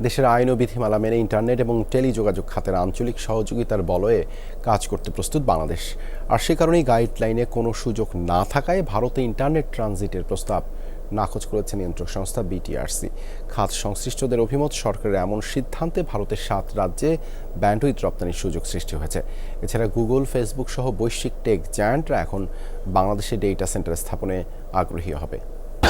দেশের আইন ও বিধিমালা মেনে ইন্টারনেট এবং টেলিযোগাযোগ খাতের আঞ্চলিক সহযোগিতার বলয়ে কাজ করতে প্রস্তুত বাংলাদেশ। আর সে কারণেই গাইডলাইনে কোনো সুযোগ না থাকায় ভারতে ইন্টারনেট ট্রানজিটের প্রস্তাব নাকচ করেছে নিয়ন্ত্রক সংস্থা বিটিআরসি। খাত সংশ্লিষ্টদের অভিমত, সরকারের এমন সিদ্ধান্তে ভারতের সাত রাজ্যে ব্যান্ডউইথ রপ্তানির সুযোগ সৃষ্টি হয়েছে। এছাড়া গুগল, ফেসবুক সহ বৈশ্বিক টেক জায়ান্টরা এখন বাংলাদেশে ডেটা সেন্টার স্থাপনে আগ্রহী হবে।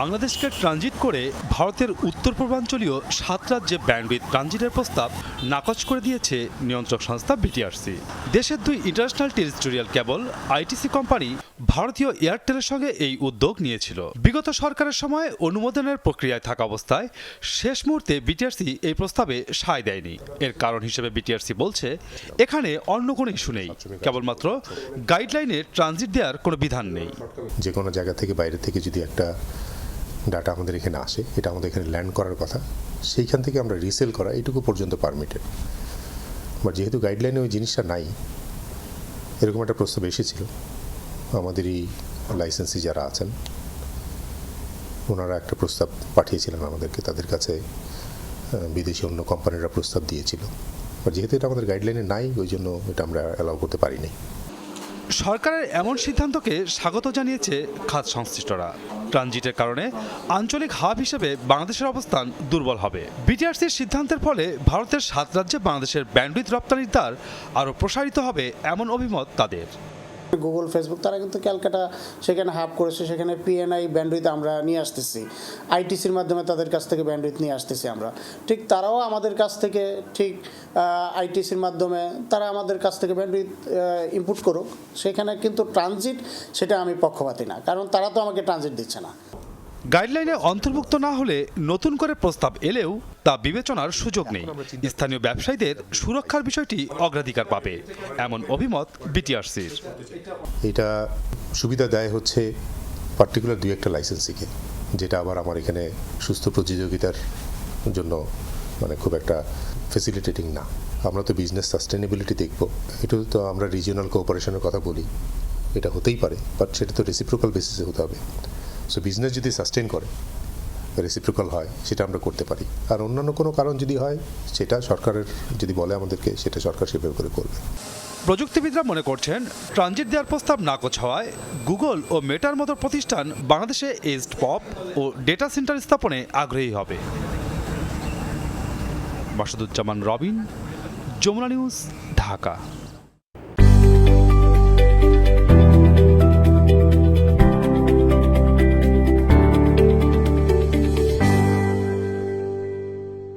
বাংলাদেশকে ট্রানজিট করে ভারতের উত্তর পূর্বাঞ্চলীয় সাত রাজ্যে ব্যান্ডউইথ ট্রানজিটের প্রস্তাব নাকচ করে দিয়েছে নিয়ন্ত্রক সংস্থা বিটিআরসি। দেশের দুই international territorial cable, ITC company, ভারতীয় এয়ারটেলের সঙ্গে এই উদ্যোগ নিয়েছিল। বিগত সরকারের সময় অনুমোদনের প্রক্রিয়ায় থাকা অবস্থায় শেষ মুহূর্তে বিটিআরসি এই প্রস্তাবে সায় দেয়নি। এর কারণ হিসেবে বিটিআরসি বলছে, এখানে অন্য কোনো ইস্যু নেই, কেবলমাত্র গাইডলাইনে ট্রানজিট দেওয়ার কোনো বিধান নেই। যে কোনো জায়গা থেকে বাইরে থেকে যদি একটা ডাটা আমাদের এখানে আসে, এটা আমাদের এখানে ল্যান্ড করার কথা, সেইখান থেকে আমরা রিসেল করা, এটুকু পর্যন্ত পারমিটেড বা যেহেতু গাইডলাইনে ওই জিনিসটা নাই, এরকম একটা প্রস্তাব এসেছিল আমাদেরই লাইসেন্সি যারা আছেন, ওনারা একটা প্রস্তাব পাঠিয়েছিলেন আমাদেরকে, তাদের কাছে বিদেশি অন্য কোম্পানিরা প্রস্তাব দিয়েছিল। বা যেহেতু এটা আমাদের গাইডলাইনে নাই, ওই জন্য এটা আমরা অ্যালাউ করতে পারিনি। সরকারের এমন সিদ্ধান্তকে স্বাগত জানিয়েছে খাত সংশ্লিষ্টরা। ট্রানজিটের কারণে আঞ্চলিক হাব হিসেবে বাংলাদেশের অবস্থান দুর্বল হবে। বিটিআরসির সিদ্ধান্তের ফলে ভারতের সাত রাজ্যে বাংলাদেশের ব্যান্ডউইথ রপ্তানির দ্বার আরও প্রসারিত হবে এমন অভিমত তাদের। গুগল ফেসবুক তারা কিন্তু ক্যালকাটা সেখানে হাব করেছে, সেখানে পিএনআই ব্যান্ডউইথ আমরা নিয়ে আসতেছি। আইটিসির মাধ্যমে তাদের কাছ থেকে ব্যান্ডউইথ নিয়ে আসতেছি আমরা। ঠিক তারাও আমাদের কাছ থেকে ঠিক আইটিসির মাধ্যমে তারা আমাদের কাছ থেকে ব্যান্ডউইথ ইনপুট করুক। সেখানে কিন্তু ট্রানজিট সেটা আমি পক্ষপাতি না, কারণ তারা তো আমাকে ট্রানজিট দিচ্ছে না। গাইডলাইনে অন্তর্ভুক্ত না হলে নতুন করে প্রস্তাব এলেও তা বিবেচনার সুযোগ নেই। স্থানীয় ব্যবসায়ীদের সুরক্ষার বিষয়টি অগ্রাধিকার পাবে, এমন অভিমত বিটিআরসির। এটা সুবিধা দেয় হচ্ছে পার্টিকুলার দুই একটা লাইসেন্সিকে যেটা আবার আমার এখানে সুস্থ প্রতিযোগিতার জন্য মানে খুব একটা ফেসিলিটেটিং না। আমরা তো বিজনেস সাস্টেনেবিলিটি দেখব। এটা তো আমরা রিজিওনাল কোঅপারেশনের কথা বলি। এটা হতেই পারে বাট সেটা তো রেসিপ্রোকাল বেসিসে হতে হবে। সো বিজনেস যদি সাস্টেন করে রেসিপ্রোকাল হয়, সেটা আমরা করতে পারি। আর অন্যান্য কোনো কারণ যদি হয়, সেটা সরকারের যদি বলে আমাদেরকে, সেটা সরকার সেভাবে করে করবে। প্রযুক্তিবিদরা মনে করছেন ট্রানজিট দেওয়ার প্রস্তাব নাকচ হওয়ায় গুগল ও মেটার মতো প্রতিষ্ঠান বাংলাদেশে এজড পপ ও ডেটা সেন্টার স্থাপনে আগ্রহী হবে। মাসুদুজ্জামান রবিন, যমুনা নিউজ, ঢাকা।